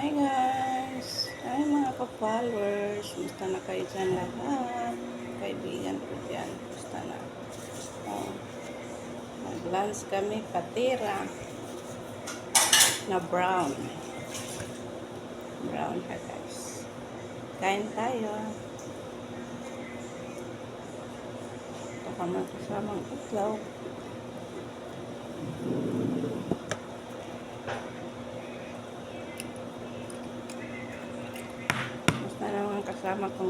Hi guys! Hi mga ka-followers! Musta na kayo dyan lahat? Kaibigan ko dyan. Musta na? Oh. Mag-lunch kami patira na brown. Brown ha guys. Kain tayo. Ito ka magkasamang itlog. Kasama kong.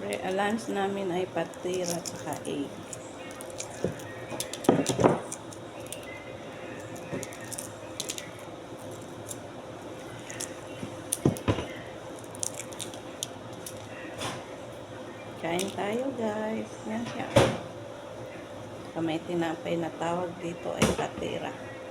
Bre, ang lunch namin ay patira at saka egg. Kain tayo guys. Yan siya. Sa may tinapay na tawag dito ay patira.